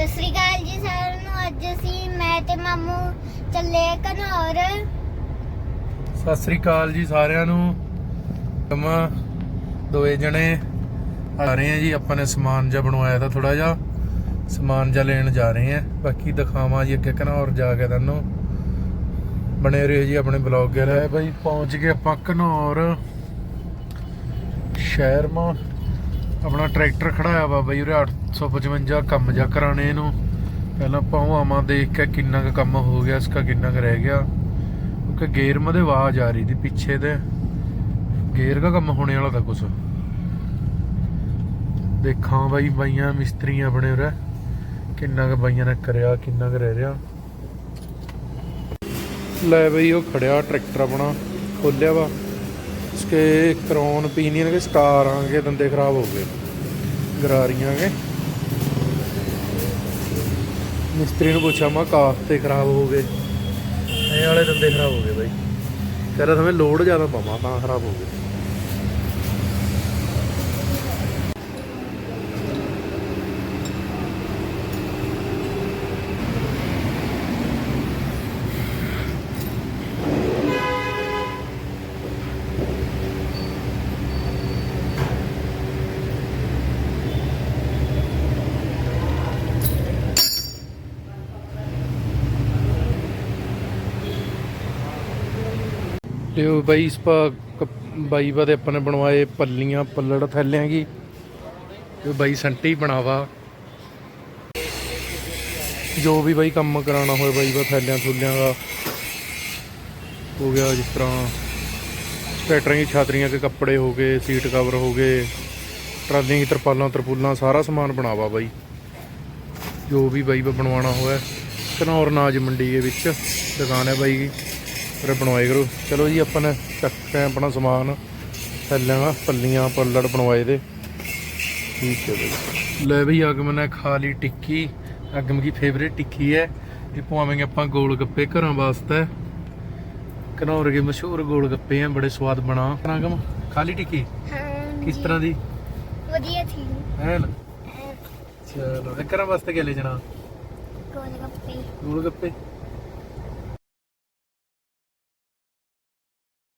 ਸਤਿ ਸ੍ਰੀ ਅਕਾਲ ਜੀ ਸਾਰਿਆਂ ਨੂੰ। ਅੱਜ ਅਸੀਂ ਮੈਂ ਤੇ ਮਾਮੂ ਚੱਲੇ ਘਨੌਰ। ਸਤਿ ਸ੍ਰੀ ਅਕਾਲ ਜੀ ਸਾਰਿਆਂ ਨੂੰ। ਕਮਾ ਦੋਏ ਜਣੇ ਆ ਰਹੇ ਆ ਜੀ। ਆਪਾਂ ਨੇ ਸਮਾਨ ਜਿਹਾ ਬਣਵਾਇਆ ਤਾਂ ਥੋੜਾ ਜਿਹਾ ਸਮਾਨ ਜਿਹਾ ਲੈਣ ਜਾ ਰਹੇ ਆ। ਬਾਕੀ ਦਿਖਾਵਾਂ ਜੀ ਅੱਗੇ ਘਨੌਰ ਜਾ ਕੇ ਤੁਹਾਨੂੰ। ਬਣੇ ਰਹੋ ਜੀ ਆਪਣੇ ਬਲੌਗਰ। ਹੈ ਬਾਈ, ਪਹੁੰਚ ਗਏ ਆਪਾਂ ਘਨੌਰ। ਸ਼ਹਿਰ ਮਾ। ਆਪਣਾ ਟਰੈਕਟਰ ਖੜਾਇਆ ਵਾ ਬਈ ਉਰੇ 855 ਕੰਮ ਜਾ ਕਰਾਣੇ ਇਹਨੂੰ ਪਹਿਲਾਂ ਆਪਾਂ ਦੇਖ ਕੇ ਕਿੰਨਾ ਕੁ ਕੰਮ ਹੋ ਗਿਆ ਇਸਕਾ ਕਿੰਨਾ ਕੁ ਰਹਿ ਗਿਆ। ਕਿਉਂਕਿ ਗੇਰ ਮਦੇ ਆਵਾਜ਼ ਆ ਰਹੀ ਦੀ ਪਿੱਛੇ ਤੇ। ਗੇਰ ਦਾ ਕੰਮ ਹੋਣੇ ਵਾਲਾ ਤਾਂ ਕੁਛ। ਦੇਖਾਂ ਬਾਈ, ਬਾਈਆਂ ਮਿਸਤਰੀਆਂ ਆਪਣੇ ਉਰੇ। ਕਿੰਨਾ ਕੁ ਬਾਈਆਂ ਨੇ ਕਰਿਆ, ਕਿੰਨਾ ਕੁ ਰਹਿ ਰਿਹਾ। ਲੈ ਬਈ, ਉਹ ਖੜਿਆ ਟਰੈਕਟਰ ਆਪਣਾ। ਖੋਲਿਆ ਵਾ। ਇਸਕੇ ਕਰੌਨ ਪੀਨੀਅਨ ਕੇ ਸਟਾਰ ਆਂਗੇ ਦੰਦੇ ਖਰਾਬ ਹੋ ਗਏ। ਗਰਾਰੀਆਂ ਕੇ। ਮਿਸਤਰੀ ਨੂੰ ਪੁੱਛਿਆ, ਮੈਂ ਕਾਫ ਤੇ ਖਰਾਬ ਹੋ ਗਏ। ਇਹ ਵਾਲੇ ਦੰਦੇ ਖਰਾਬ ਹੋ ਗਏ ਬਾਈ। ਕਹਿੰਦਾ ਸਮੇਂ ਲੋਡ ਜ਼ਿਆਦਾ ਪਾਵਾਂ, ਤਾਂ ਖਰਾਬ ਹੋ ਗਏ। ਤੇ ਉਹ ਬਾਈ ਸਪਾ ਪਾ ਕ- ਬਾਈ ਬਾਦੇ ਆਪਾਂ ਨੇ ਬਣਵਾਏ ਪੱਲੀਆਂ, ਪੱਲੜ ਥੈਲਿਆਂ ਕੀ। ਤੇ ਬਾਈ ਸੰਟੀ ਬਣਾਵਾ। ਜੋ ਵੀ ਬਾਈ ਕੰਮ ਕਰਾਉਣਾ ਹੋਏ ਬਾਈ ਬਾ ਥੈਲਿਆਂ, ਥੁੱਲਿਆਂ ਦਾ, ਹੋ ਗਿਆ ਜਿਸ ਤਰ੍ਹਾਂ ਟਰੈਕਟਰਾਂ ਛਾਤਰੀਆਂ ਕੇ ਕੱਪੜੇ ਹੋ ਗਏ, ਸੀਟ ਕਵਰ ਹੋ ਗਏ, ਟਰਾਲੀਆਂ ਤਰਪਾਲਾਂ, ਤਰਪੂਲਾਂ, ਸਾਰਾ ਸਮਾਨ ਬਣਾਵਾ ਬਾਈ। ਜੋ ਵੀ ਬਾਈ ਬਣਵਾਉਣਾ ਹੋਇਆ ਘਨੌਰ ਨਾਜ ਮੰਡੀ ਦੇ ਵਿੱਚ, ਦੁਕਾਨ ਹੈ ਬਾਈ। ਫਿਰ ਬਣਵਾਏ ਕਰੋ। ਚਲੋ ਜੀ ਆਪਾਂ ਨੇ ਚੱਕਿਆ ਆਪਣਾ ਸਮਾਨ। ਥੈਲਿਆਂ ਪੱਲੀਆਂ ਪੱਲੜ ਬਣਵਾਏ ਦੇ। ਠੀਕ ਹੈ ਬਈ। ਲੈ ਬਈ ਅਗਮ ਨੇ ਖਾ ਲਈ ਟਿੱਕੀ। ਅਗਮ ਦੀ ਫੇਵਰੇਟ ਟਿੱਕੀ ਹੈ। ਇਹ ਪਵਾਵਾਂਗੇ ਆਪਾਂ ਗੋਲ ਗੱਪੇ ਘਰਾਂ ਵਾਸਤੇ ਘਨੌਰ ਦੇ ਮਸ਼ਹੂਰ ਗੋਲ ਗੱਪੇ ਆ ਬੜੇ ਸਵਾਦ ਬਣਾ। ਅਗਮ ਖਾ ਲਈ ਟਿੱਕੀ? ਕਿਸ ਤਰ੍ਹਾਂ ਦੀ? ਵਧੀਆ ਸੀ। ਹੈ? ਚਲੋ ਇਹ ਘਰਾਂ ਵਾਸਤੇ ਕੀ ਲੈ ਜਾਣਾ? ਗੋਲ ਗੱਪੇ। ਗੋਲ ਗੱਪੇ?